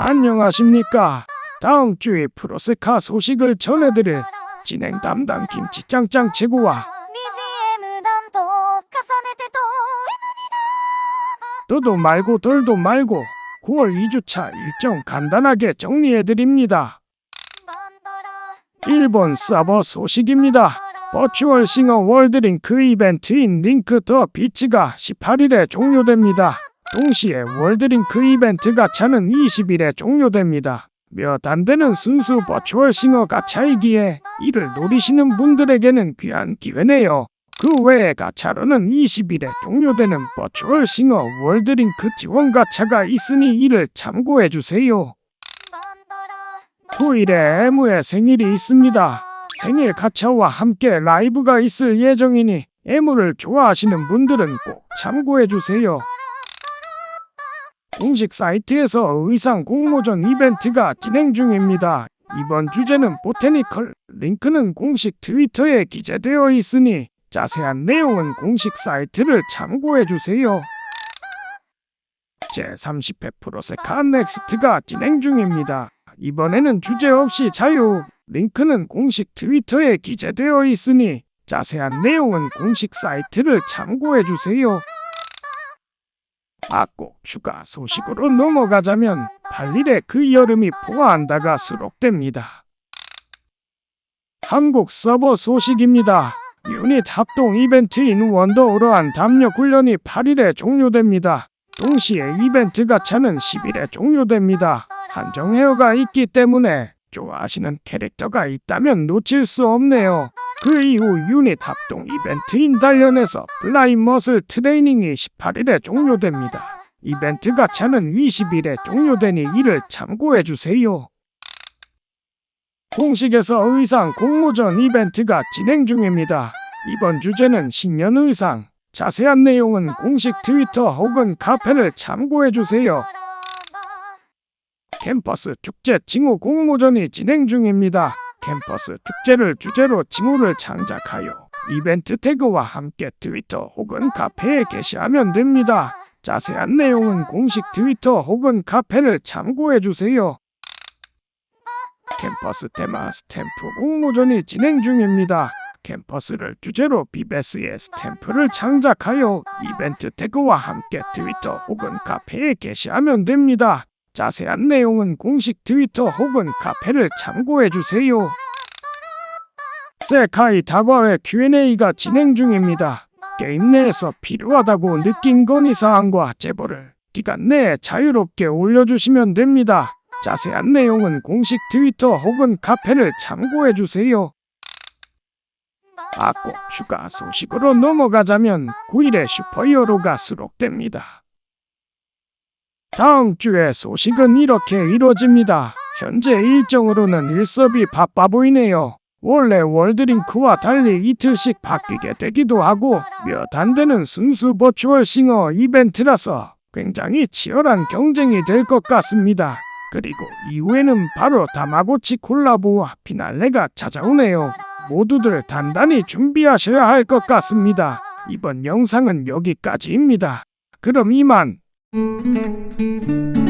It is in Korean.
안녕하십니까. 다음 주에 프로세카 소식을 전해드릴 진행 담당 김치짱짱 최고와 더도 말고 덜도 말고 9월 2주차 일정 간단하게 정리해드립니다. 1번 서버 소식입니다. 버추얼 싱어 월드링크 이벤트인 링크 더 비치가 18일에 종료됩니다. 동시에 월드링크 그 이벤트 가차는 20일에 종료됩니다. 몇 안 되는 순수 버추얼 싱어 가차이기에 이를 노리시는 분들에게는 귀한 기회네요. 그 외에 가차로는 20일에 종료되는 버추얼 싱어 월드링크 그 지원 가차가 있으니 이를 참고해주세요. 토일에 애무의 생일이 있습니다. 생일 가차와 함께 라이브가 있을 예정이니 애무를 좋아하시는 분들은 꼭 참고해주세요. 공식 사이트에서 의상 공모전 이벤트가 진행 중입니다. 이번 주제는 보테니컬, 링크는 공식 트위터에 기재되어 있으니 자세한 내용은 공식 사이트를 참고해주세요. 제30회 프로세카 넥스트가 진행 중입니다. 이번에는 주제 없이 자유, 링크는 공식 트위터에 기재되어 있으니 자세한 내용은 공식 사이트를 참고해주세요. 아, 꼭 추가 소식으로 넘어가자면 8일에 그 여름이 포화한다가 수록됩니다. 한국 서버 소식입니다. 유닛 합동 이벤트인 원더오러한 담력 훈련이 8일에 종료됩니다. 동시에 이벤트 가차는 10일에 종료됩니다. 한정 헤어가 있기 때문에 좋아하시는 캐릭터가 있다면 놓칠 수 없네요. 그 이후 유닛 합동 이벤트인 단련에서 블라인 머슬 트레이닝이 18일에 종료됩니다. 이벤트 가차는 20일에 종료되니 이를 참고해주세요. 공식에서 의상 공모전 이벤트가 진행 중입니다. 이번 주제는 신년 의상. 자세한 내용은 공식 트위터 혹은 카페를 참고해주세요. 캠퍼스 축제 징후 공모전이 진행 중입니다. 캠퍼스 축제를 주제로 징후를 창작하여 이벤트 태그와 함께 트위터 혹은 카페에 게시하면 됩니다. 자세한 내용은 공식 트위터 혹은 카페를 참고해주세요. 캠퍼스 테마 스탬프 공모전이 진행 중입니다. 캠퍼스를 주제로 비베스의 스탬프를 창작하여 이벤트 태그와 함께 트위터 혹은 카페에 게시하면 됩니다. 자세한 내용은 공식 트위터 혹은 카페를 참고해주세요. 세카이 다과회 Q&A가 진행 중입니다. 게임 내에서 필요하다고 느낀 건의 사항과 제보를 기간 내에 자유롭게 올려주시면 됩니다. 자세한 내용은 공식 트위터 혹은 카페를 참고해주세요. 아, 꼭 추가 소식으로 넘어가자면 9일에 슈퍼히어로가 수록됩니다. 다음 주에 소식은 이렇게 이루어집니다. 현재 일정으로는 일섭이 바빠 보이네요. 원래 월드링크와 달리 이틀씩 바뀌게 되기도 하고 몇 안 되는 순수 버추얼 싱어 이벤트라서 굉장히 치열한 경쟁이 될 것 같습니다. 그리고 이후에는 바로 다마고치 콜라보와 피날레가 찾아오네요. 모두들 단단히 준비하셔야 할 것 같습니다. 이번 영상은 여기까지입니다. 그럼 이만. Thank you.